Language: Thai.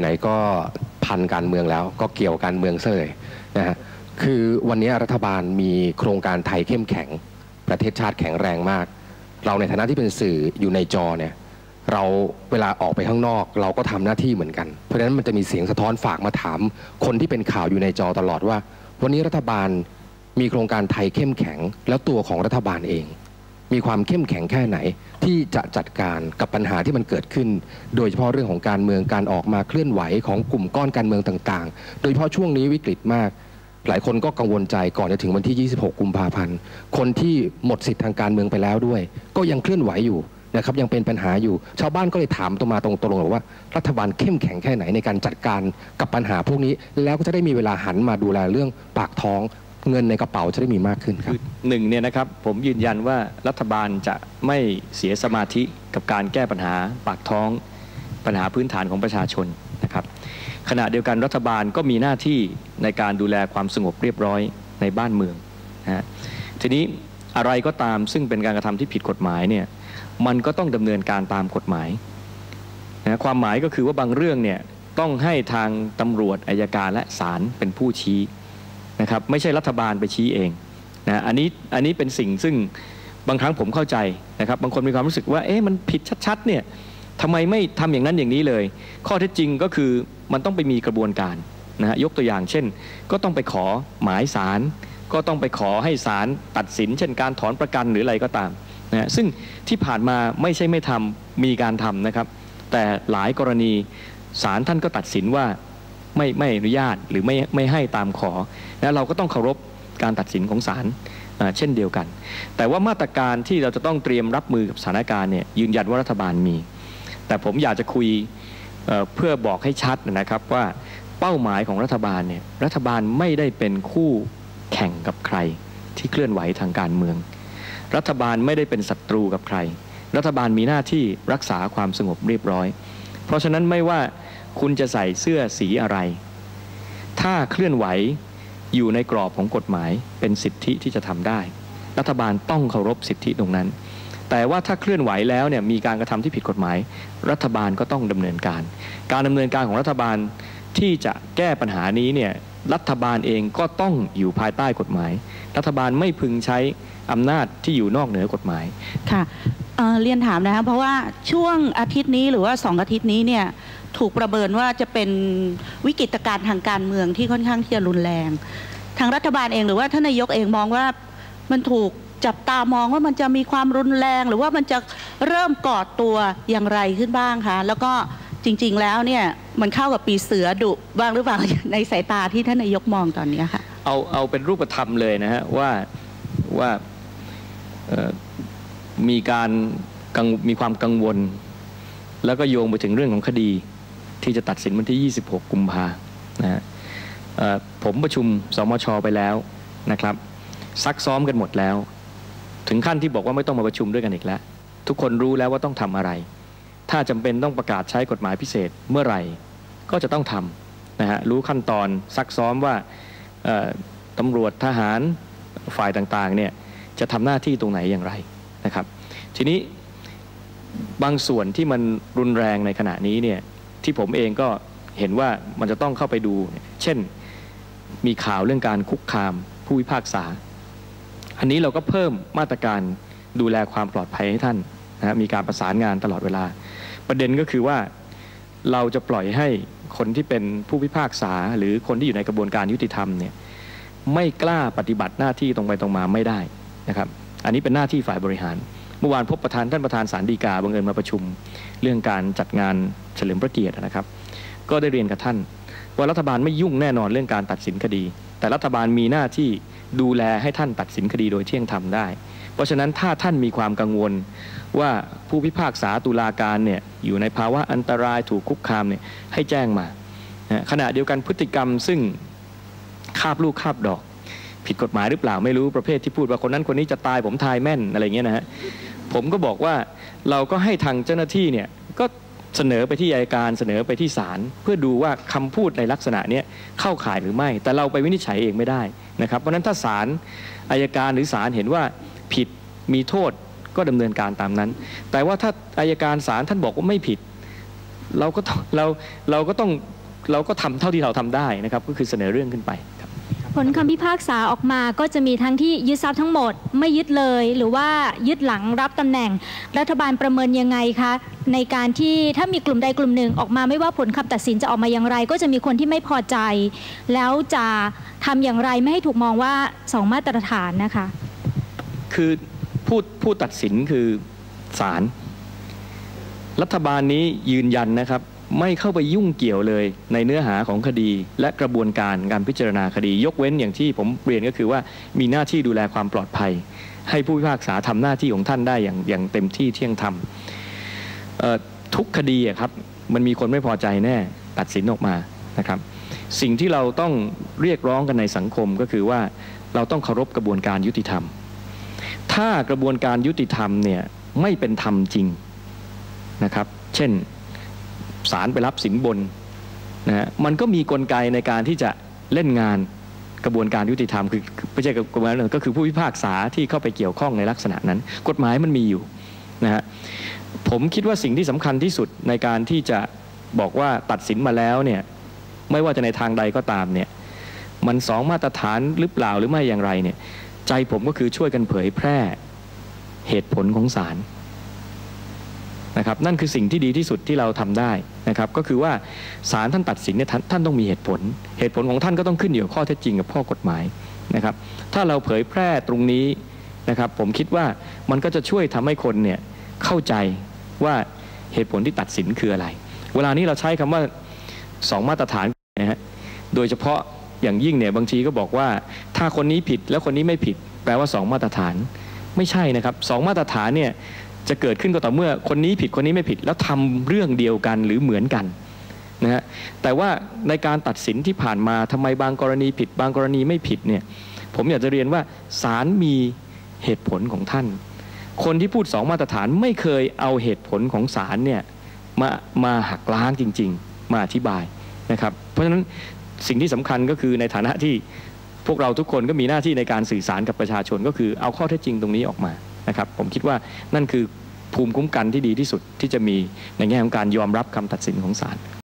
ไหนๆก็พันการเมืองแล้ว ก็เกี่ยวการเมืองซะเลยนะฮะคือวันนี้รัฐบาลมีโครงการไทยเข้มแข็ง ประเทศชาติแข็งแรงมาก เราในฐานะที่เป็นสื่ออยู่ในจอเนี่ยเราเวลาออกไปข้างนอก เราก็ทำหน้าที่เหมือนกัน เพราะฉะนั้นมันจะมีเสียงสะท้อนฝากมาถาม คนที่เป็นข่าวอยู่ในจอตลอดว่า วันนี้รัฐบาลมีโครงการไทยเข้มแข็ง แล้วตัวของรัฐบาลเอง มีความเข้มแข็งแค่ไหน ที่จะจัดการกับปัญหาที่มันเกิดขึ้น โดยเฉพาะเรื่องของการเมืองการออกมาเคลื่อนไหวของกลุ่มก้อนการเมืองต่างๆ โดยเฉพาะช่วงนี้วิกฤตมาก หลายคนก็กังวลใจก่อนจะถึงวันที่ 26 กุมภาพันธ์ คนที่หมดสิทธิทางการเมืองไปแล้วด้วย ก็ยังเคลื่อนไหวอยู่นะครับยังเป็นปัญหาอยู่ ชาวบ้านก็เลยถามตรงมาตรงๆว่า รัฐบาลเข้มแข็งแค่ไหนในการจัดการกับปัญหาพวกนี้ แล้วก็จะได้มีเวลาหันมาดูแลเรื่องปากท้อง เงินในกระเป๋าจะได้มีมากขึ้นครับคือหนึ่งเนี่ยนะครับผมยืนยันว่ารัฐบาลจะไม่เสียสมาธิกับการแก้ปัญหาปากท้องปัญหาพื้นฐานของประชาชนนะครับขณะเดียวกันรัฐบาลก็มีหน้าที่ในการดูแลความสงบเรียบร้อยในบ้านเมืองนะฮะทีนี้อะไรก็ตามซึ่งเป็นการกระทำที่ผิดกฎหมายเนี่ยมันก็ต้องดำเนินการตามกฎหมายนะความหมายก็คือว่าบางเรื่องเนี่ยต้องให้ทางตำรวจอายการและศาลเป็นผู้ชี้ นะครับไม่ใช่รัฐบาลไปชี้เองนะอันนี้อันนี้เป็นสิ่งซึ่งบางครั้งผมเข้าใจนะครับบางคนมีความรู้สึกว่าเอ๊ะมันผิดชัดๆเนี่ยทำไมไม่ทำอย่างนั้นอย่างนี้เลย ข้อเท็จจริงก็คือมันต้องไปมีกระบวนการนะฮะยกตัวอย่างเช่น ก็ต้องไปขอหมายสารก็ต้องไปขอให้ศาลตัดสิน เช่นการถอนประกันหรืออะไรก็ตามนะซึ่งที่ผ่านมาไม่ใช่ไม่ทำมีการทำนะครับ แต่หลายกรณีศาลท่านก็ตัดสินว่า ไม่ไม่อนุญาตหรือไม่ไม่ให้ตามขอนะเราก็ต้องเคารพการตัดสินของศาลเช่นเดียวกัน แต่ว่ามาตรการที่เราจะต้องเตรียมรับมือกับสถานการณ์เนี่ยยืนยันว่ารัฐบาลมี แต่ผมอยากจะคุยเเพื่อบอกให้ชัดนะครับว่าเป้าหมายของรัฐบาลเนี่ยรัฐบาลไม่ได้เป็นคู่แข่งกับใครที่เคลื่อนไหวทางการเมือง รัฐบาลไม่ได้เป็นศัตรูกับใคร รัฐบาลมีหน้าที่รักษาความสงบเรียบร้อย เพราะฉะนั้นไม่ว่า คุณจะใส่เสื้อสีอะไร ถ้าเคลื่อนไหวอยู่ในกรอบของกฎหมายเป็นสิทธิที่จะทำได้ รัฐบาลต้องเคารพสิทธิตรงนั้น แต่ว่าถ้าเคลื่อนไหวแล้วเนี่ยมีการกระทำที่ผิดกฎหมาย รัฐบาลก็ต้องดำเนินการ การดำเนินการของรัฐบาลที่จะแก้ปัญหานี้เนี่ยรัฐบาลเองก็ต้องอยู่ภายใต้กฎหมาย รัฐบาลไม่พึงใช้อำนาจที่อยู่นอกเหนือกฎหมาย ค่ะ เรียนถามนะคะเพราะว่าช่วงอาทิตย์นี้หรือว่าสองอาทิตย์นี้เนี่ยถูกประเมินว่าจะเป็นวิกฤตการณ์ทางการเมืองที่ค่อนข้างที่จะรุนแรง ทางรัฐบาลเองหรือว่าท่านนายกเองมองว่ามันถูกจับตามองว่ามันจะมีความรุนแรง หรือว่ามันจะเริ่มก่อตัวอย่างไรขึ้นบ้างคะแล้วก็จริง ๆ แล้วเนี่ยมันเข้ากับปีเสือดุบ้างหรือเปล่าในสายตาที่ท่านนายกมองตอนนี้ค่ะเอาเอาเป็นรูปธรรมเลยนะฮะว่าว่า มีการกังมีความกังวล แล้วก็โยงไปถึงเรื่องของคดีที่จะตัดสินวันที่ 26 กุมภานะฮะผมประชุมสมชไปแล้วนะครับ ซักซ้อมกันหมดแล้ว ถึงขั้นที่บอกว่าไม่ต้องมาประชุมด้วยกันอีกแล้ว ทุกคนรู้แล้วว่าต้องทำอะไร ถ้าจำเป็นต้องประกาศใช้กฎหมายพิเศษเมื่อไหร่ก็จะต้องทำนะฮะรู้ขั้นตอนซักซ้อมว่าตำรวจทหารฝ่ายต่างๆเนี่ยจะทำหน้าที่ตรงไหนอย่างไร นะครับ ทีนี้บางส่วนที่มันรุนแรงในขณะนี้เนี่ยที่ผมเองก็เห็นว่ามันจะต้องเข้าไปดู เช่นมีข่าวเรื่องการคุกคามผู้พิพากษา อันนี้เราก็เพิ่มมาตรการดูแลความปลอดภัยให้ท่านนะมีการประสานงานตลอดเวลา ประเด็นก็คือว่าเราจะปล่อยให้คนที่เป็นผู้พิพากษา หรือคนที่อยู่ในกระบวนการยุติธรรมเนี่ยไม่กล้าปฏิบัติหน้าที่ตรงไปตรงมาไม่ได้นะครับ อันนี้เป็นหน้าที่ฝ่ายบริหาร เมื่อวานพบประธานท่านประธานสารดีกาบังเอิญมาประชุม เรื่องการจัดงานเฉลิมพระเกียรตินะครับ ก็ได้เรียนกับท่าน ว่ารัฐบาลไม่ยุ่งแน่นอนเรื่องการตัดสินคดี แต่รัฐบาลมีหน้าที่ดูแลให้ท่านตัดสินคดีโดยเที่ยงธรรมได้ เพราะฉะนั้นถ้าท่านมีความกังวลว่าผู้พิพากษาตุลาการเนี่ยอยู่ในภาวะอันตรายถูกคุกคามเนี่ยให้แจ้งมาขณะเดียวกันพฤติกรรมซึ่งคาบลูกคาบดอก ผิดกฎหมายหรือเปล่าไม่รู้ประเภทที่พูดว่าคนนั้นคนนี้จะตายผมทายแม่นอะไรเงี้ยนะฮะผมก็บอกว่าเราก็ให้ทางเจ้าหน้าที่เนี่ยก็เสนอไปที่อัยการเสนอไปที่ศาลเพื่อดูว่าคำพูดในลักษณะเนี้ยเข้าข่ายหรือไม่ แต่เราไปวินิจฉัยเองไม่ได้นะครับ เพราะฉะนั้นถ้าศาลอายการหรือศาลเห็นว่าผิดมีโทษก็ดำเนินการตามนั้น แต่ว่าถ้าอายการศาลท่านบอกว่าไม่ผิด เราก็ต้องเราเราก็ต้องเราก็ทำเท่าที่เราทำได้นะครับ ก็คือเสนอเรื่องขึ้นไป ผลคำพิพากษาออกมาก็จะมีทั้งที่ยึดทรัพย์ทั้งหมด ไม่ยึดเลย หรือว่ายึดหลังรับตำแหน่ง รัฐบาลประเมินยังไงคะในการที่ถ้ามีกลุ่มใดกลุ่มหนึ่งออกมาไม่ว่าผลคำตัดสินจะออกมาอย่างไร ก็จะมีคนที่ไม่พอใจ แล้วจะทำอย่างไรไม่ให้ถูกมองว่าสองมาตรฐานนะคะ คือผู้ผู้ตัดสินคือศาลรัฐบาลนี้ยืนยันนะครับ ไม่เข้าไปยุ่งเกี่ยวเลยในเนื้อหาของคดี และกระบวนการการพิจารณาคดี ยกเว้นอย่างที่ผมเรียนก็คือว่ามีหน้าที่ดูแลความปลอดภัย ให้ผู้พิพากษาทำหน้าที่ของท่านได้อย่างอย่างเต็มที่เที่ยงธรรมทุกคดีครับมันมีคนไม่พอใจแน่ตัดสินออกมานะครับ สิ่งที่เราต้องเรียกร้องกันในสังคมก็คือว่าเราต้องเคารพกระบวนการยุติธรรม ถ้ากระบวนการยุติธรรมเนี่ยไม่เป็นธรรมจริงนะครับ เช่น ศาลไปรับสินบนนะฮะมันก็มีกลไกในการที่จะเล่นงานกระบวนการยุติธรรมคือไม่ใช่กระบวนการก็คือผู้พิพากษาที่เข้าไปเกี่ยวข้องในลักษณะนั้น กฎหมายมันมีอยู่นะฮะผมคิดว่าสิ่งที่สำคัญที่สุดในการที่จะบอกว่าตัดสินมาแล้วเนี่ยไม่ว่าจะในทางใดก็ตามเนี่ยมันสองมาตรฐานหรือเปล่าหรือไม่อย่างไรเนี่ยใจผมก็คือช่วยกันเผยแพร่เหตุผลของศาล นะครับนั่นคือสิ่งที่ดีที่สุดที่เราทำได้นะครับก็คือว่าศาลท่านตัดสินเนี่ยท่านท่านต้องมีเหตุผล เหตุผลของท่านก็ต้องขึ้นอยู่กับข้อเท็จจริงกับข้อกฎหมายนะครับถ้าเราเผยแพร่ตรงนี้นะครับผมคิดว่ามันก็จะช่วยทำให้คนเนี่ยเข้าใจว่าเหตุผลที่ตัดสินคืออะไร เวลานี้เราใช้คำว่าสองมาตรฐานนะฮะโดยเฉพาะอย่างยิ่งเนี่ยบางทีก็บอกว่าถ้าคนนี้ผิดแล้วคนนี้ไม่ผิด แปลว่าสองมาตรฐานไม่ใช่นะครับสองมาตรฐานเนี่ย จะเกิดขึ้นก็ต่อเมื่อคนนี้ผิดคนนี้ไม่ผิด แล้วทำเรื่องเดียวกันหรือเหมือนกันนะฮะแต่ว่าในการตัดสินที่ผ่านมาทำไมบางกรณีผิด บางกรณีไม่ผิดเนี่ยผมอยากจะเรียนว่าศาลมีเหตุผลของท่าน คนที่พูดสองมาตรฐานไม่เคยเอาเหตุผลของศาลเนี่ยมามาหักล้างจริง ๆ มาอธิบายนะครับเพราะฉะนั้นสิ่งที่สำคัญก็คือในฐานะที่พวกเราทุกคนก็มีหน้าที่ในการสื่อสารกับประชาชนก็คือเอาข้อเท็จจริงตรงนี้ออกมา นะครับผมคิดว่านั่นคือภูมิคุ้มกันที่ดีที่สุดที่จะมีในแง่ของการยอมรับคำตัดสินของศาล